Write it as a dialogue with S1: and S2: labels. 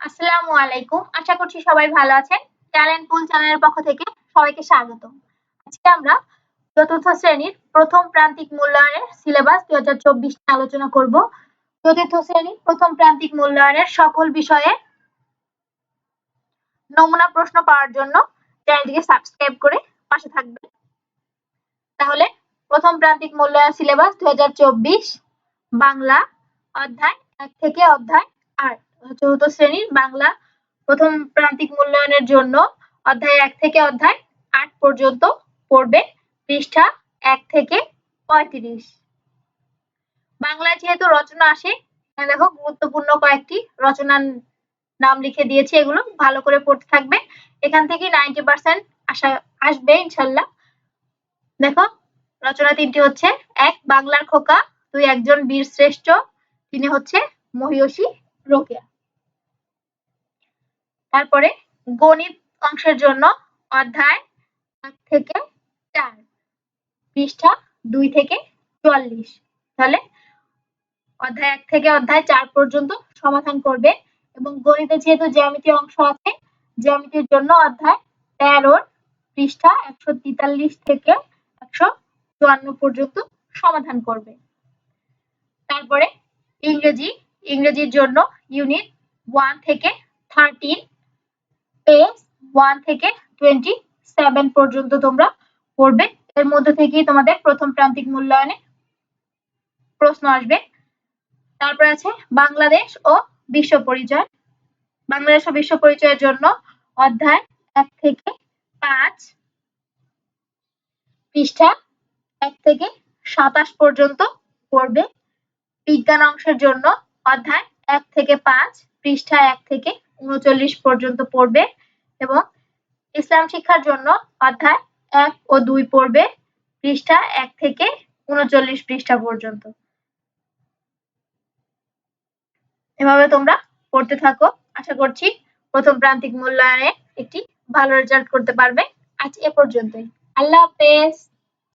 S1: আসসালামু আলাইকুম। আশা করছি সবাই ভালো আছেন। ট্যালেন্ট পুল চ্যানেলের পক্ষ থেকে সবাইকে স্বাগত আজকে আমরা চতুর্থ শ্রেণির প্রথম প্রান্তিক মূল্যায়নের সিলেবাস দুই হাজার চব্বিশ নিয়ে আলোচনা করব। চতুর্থ শ্রেণির প্রথম প্রান্তিক মূল্যায়নের সকল বিষয়ে নমুনা প্রশ্ন পাওয়ার জন্য চ্যানেলটিকে সাবস্ক্রাইব করে পাশে থাকবেন। তাহলে প্রথম প্রান্তিক মূল্যায়ন সিলেবাস দুই হাজার চব্বিশ বাংলা অধ্যায় এক থেকে অধ্যায় চতুর্থ শ্রেণির বাংলা প্রথম প্রান্তিক মূল্যায়নের জন্য অধ্যায় এক থেকে অধ্যায় আট পর্যন্ত পড়বে পৃষ্ঠা এক থেকে পঁয়ত্রিশ। বাংলায় যেহেতু রচনা আসে দেখো গুরুত্বপূর্ণ কয়েকটি রচনার নাম লিখে দিয়েছি, এগুলো ভালো করে পড়তে থাকবে। এখান থেকে নাইনটি পার্সেন্ট আসা আসবে ইনশাল্লাহ। দেখো, রচনা তিনটি হচ্ছে, এক বাংলার খোকা, দুই একজন বীর শ্রেষ্ঠ, তিনি হচ্ছে মহিয়সী রোকেয়া তারপরে গণিত অংশের জন্য অধ্যায় এক থেকে চার, পৃষ্ঠা দুই থেকে চুয়াল্লিশ। তাহলে অধ্যায় এক থেকে অধ্যায় চার পর্যন্ত সমাধান করবে এবং গণিতে যেহেতু জ্যামিতি অংশ আছে, জ্যামিতির জন্য অধ্যায় তেরোর পৃষ্ঠা একশো তেতাল্লিশ থেকে একশো চুয়ান্ন পর্যন্ত সমাধান করবে। তারপরে ইংরেজি ইংরেজির জন্য ইউনিট ওয়ান থেকে থার্টিন পেজ ওয়ান থেকে টোয়েন্টি সেভেন পর্যন্ত তোমরা পড়বে। এর মধ্যে থেকেই তোমাদের প্রথম প্রান্তিক মূল্যায়নে প্রশ্ন আসবে। তারপর আছে বাংলাদেশ ও বিশ্ব পরিচয়। বাংলাদেশ ও বিশ্ব পরিচয়ের জন্য অধ্যায় এক থেকে পাঁচ পৃষ্ঠা এক থেকে সাতাশ পর্যন্ত পড়বে। বিজ্ঞান অংশের জন্য অধ্যায় এক থেকে পাঁচ, পৃষ্ঠা এক থেকে উনচল্লিশ পর্যন্ত পড়বে এবং ইসলাম শিক্ষার জন্য অধ্যায় এক ও দুই পড়বে, পৃষ্ঠা এক থেকে উনচল্লিশ পৃষ্ঠা পর্যন্ত। এভাবে তোমরা পড়তে থাকো। আশা করছি প্রথম প্রান্তিক মূল্যায়নে একটি ভালো রেজাল্ট করতে পারবে। আজ এ পর্যন্তই। আল্লাহ হাফেজ।